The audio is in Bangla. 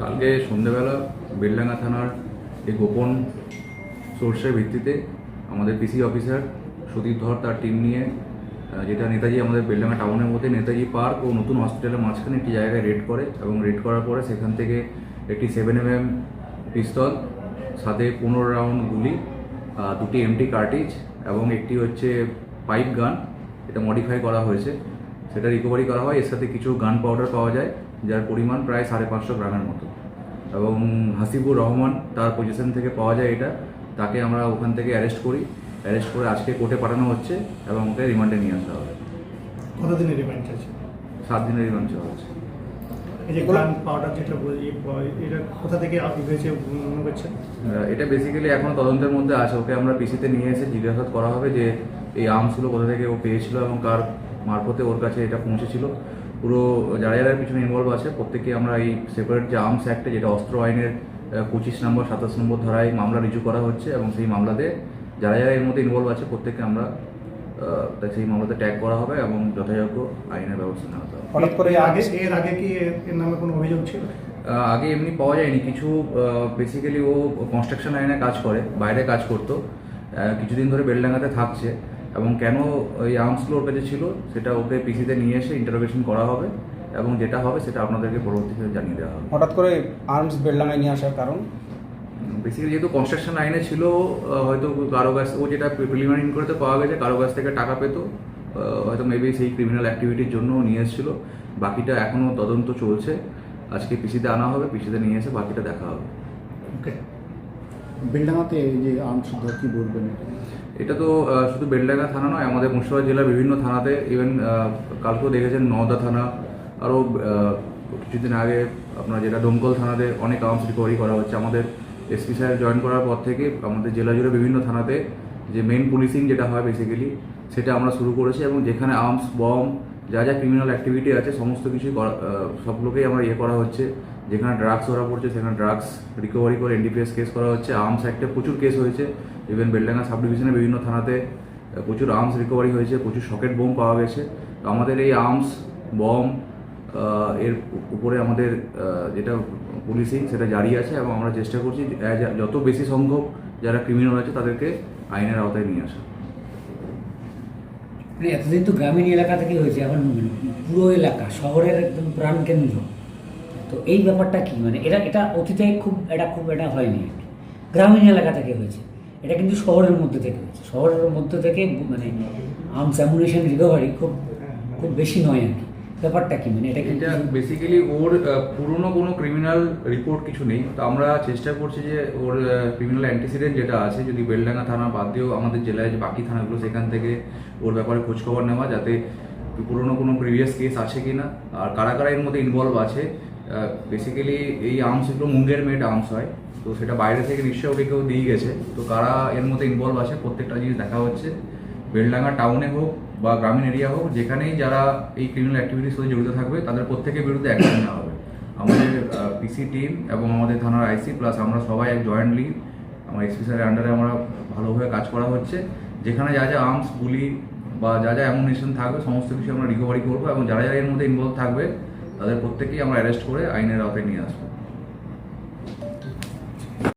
কালকে সন্ধ্যেবেলা বেলডাঙ্গা থানার এই গোপন সোর্সের ভিত্তিতে আমাদের পিসি অফিসার সুদীপ ধর তার টিম নিয়ে যেটা নেতাজি আমাদের বেলডাঙ্গা টাউনের মধ্যে নেতাজি পার্ক ও নতুন হসপিটালের মাঝখানে একটি জায়গায় রেড করে এবং রেড করার পরে সেখান থেকে একটি সেভেন এম এম পিস্তল, সাথে পনেরো রাউন্ড গুলি দুটি এমটি কার্টিজ এবং একটি হচ্ছে পাইপ গান এটা মডিফাই করা হয়েছে। সেটা রিকভারি করা হয়। এর সাথে কিছু গান পাউডার পাওয়া যায় যার পরিমাণ প্রায় সাড়ে পাঁচশো গ্রামের মতো। এবং হাসিবুর রহমান তার পজিশন থেকে পাওয়া যায় এটা। তাকে আমরা ওখান থেকে অ্যারেস্ট করি। অ্যারেস্ট করে আজকে কোর্টে পাঠানো হচ্ছে এবং ওকে রিমান্ডে নিয়ে আসা হবে। কতদিনের রিমান্ড আছে সাত দিনের রিমান্ড চাওয়া হচ্ছে। এই যে গান পাউডার যেটা বলি এটা কোথা থেকে আপনি হয়েছে করছেন? আহ, এটা বেসিক্যালি এখন তদন্তের মধ্যে আছে। ওকে আমরা পিসিতে নিয়ে এসে জিজ্ঞাসাবাদ করা হবে যে এই আর্মসগুলো কোথা থেকে ও পেয়েছিল এবং কার মারফতে ওর কাছে এটা পৌঁছেছিল। পুরো যারা যারা পিছনে ইনভলভ আছে প্রত্যেকে আমরা এই সেপারেট যে আর্মস অ্যাক্টে যেটা অস্ত্র আইনের পঁচিশ নম্বর সাতাশ নম্বর ধারায় মামলা রিজু করা হচ্ছে এবং সেই মামলাতে যারা যারা এর মধ্যে ইনভলভ আছে প্রত্যেককে আমরা সেই মামলাতে ট্যাগ করা হবে এবং যথাযোগ্য আইনের ব্যবস্থা নেওয়া হবে। হঠাৎ করে আগে এর আগে কি এর এর নামে কোনো অভিযোগ ছিল? আগে এমনি পাওয়া যায়নি। কিছু বেসিক্যালি ও কনস্ট্রাকশন লাইনে কাজ করে বাইরে কাজ করতো। কিছুদিন ধরে বেলডাঙ্গাতে থাকছে। এবং কেন ওই আর্মসগুলো ওর কাছে ছিল সেটা ওকে পিসিতে নিয়ে এসে ইন্টারোগেশন করা হবে এবং যেটা হবে সেটা আপনাদেরকে পরবর্তীতে জানিয়ে দেওয়া হবে। হঠাৎ করে আর্মস বেলডাঙ্গায় নিয়ে আসার কারণ? বেসিক্যালি যেহেতু কনস্ট্রাকশন লাইনে ছিল হয়তো কারও কাছ ও যেটা প্রিলিমিনারি ইনকোয়ারিতে পাওয়া গেছে কারও কাছ থেকে টাকা পেতো হয়তো মেবি সেই ক্রিমিনাল অ্যাক্টিভিটির জন্য নিয়ে এসেছিল। বাকিটা এখনও তদন্ত চলছে। আজকে পিসিতে আনা হবে পিসিতে নিয়ে এসে বাকিটা দেখা হবে। ওকে বেলডাঙাতে যে আর্মস উদ্ধার কি বলবেন এটা? তো শুধু বেলডাঙ্গা থানা নয়, আমাদের মুর্শিদাবাদ জেলার বিভিন্ন থানাতে ইভেন কালকেও দেখেছেন নওদা থানা, আরও কিছুদিন আগে আপনার যেটা দমকল থানাতে অনেক আর্মস রিকভারি করা হচ্ছে। আমাদের এসপি স্যার জয়েন করার পর থেকে আমাদের জেলা জুড়ে বিভিন্ন থানাতে যে মেন পুলিশিং যেটা হয় বেসিক্যালি সেটা আমরা শুরু করেছি এবং যেখানে আর্মস বম যা যা ক্রিমিনাল অ্যাক্টিভিটি আছে, সমস্ত কিছুই সবগুলোকেই আমরা ইয়ে করা হচ্ছে। যেখানে ড্রাগস ধরা পড়ছে, সেখানে ড্রাগস রিকভারি করে এনডিপিএস কেস করা হচ্ছে। আর্মস অ্যাক্টে প্রচুর কেস হয়েছে। ইভেন বেলডাঙ্গা সাব ডিভিশনের বিভিন্ন থানাতে প্রচুর আর্মস রিকভারি হয়েছে, প্রচুর সকেট বোম পাওয়া গেছে। তো আমাদের এই আর্মস বম এর উপরে আমাদের যেটা পুলিশিং সেটা জারি আছে এবং আমরা চেষ্টা করছি যত বেশি সম্ভব যারা ক্রিমিনাল আছে, তাদেরকে আইনের আওতায় নিয়ে আসা। মানে এতদিন তো গ্রামীণ এলাকা থেকে হয়েছে, এখন পুরো এলাকা, শহরের একদম প্রাণকেন্দ্র। তো এই ব্যাপারটা কি? মানে এটা এটা অতীতে খুব এটা খুব এটা হয়নি। আর কি। গ্রামীণ এলাকা থেকে হয়েছে। এটা কিন্তু শহরের মধ্যে থেকে হয়েছে। শহরের মধ্যে থেকে মানে আর্মস অ্যামুনেশন রিকভারি খুব খুব বেশি নয় আর কি। ব্যাপারটা কি? মানে এটা কিন্তু এটা বেসিক্যালি ওর পুরনো কোনো ক্রিমিনাল রিপোর্ট কিছু নেই। তো আমরা চেষ্টা করছি যে ওর ক্রিমিনাল অ্যান্টিসিডেন্ট যেটা আছে যদি বেলডাঙ্গা থানা বাদ দিয়েও আমাদের জেলায় যে বাকি থানাগুলো সেখান থেকে ওর ব্যাপারে খোঁজখবর নেওয়া যাতে পুরনো কোনো প্রিভিয়াস কেস আছে কি না আর কারা কারা এর মধ্যে ইনভলভ আছে বেসিক্যালি এই আর্মস আর্মসগুলো মুঙ্গের মেড আর্মস হয়। তো সেটা বাইরে থেকে নিশ্চয়ই ওকে কেউ দিয়ে গেছে। তো কারা এর মধ্যে ইনভলভ আছে, প্রত্যেকটা জিনিস দেখা হচ্ছে। বেলডাঙ্গা টাউনে হোক বা গ্রামীণ এরিয়া হোক, যেখানেই যারা এই ক্রিমিনাল অ্যাক্টিভিটির সাথে জড়িত থাকবে, তাদের প্রত্যেকের বিরুদ্ধে অ্যাকশন নেওয়া হবে। আমাদের পিসি টিম এবং আমাদের থানার আইসি প্লাস আমরা সবাই এক জয়েন্টলি আমার এসপি স্যারের আন্ডারে আমরা ভালোভাবে কাজ করা হচ্ছে। যেখানে যা যা আর্মস গুলি বা যা যা অ্যামুনেশন থাকবে, সমস্ত কিছু আমরা রিকভারি করব এবং যারা যারা এর মধ্যে ইনভলভ থাকবে তাদের প্রত্যেকেই আমরা অ্যারেস্ট করে আইনের আওতায় নিয়ে আসব।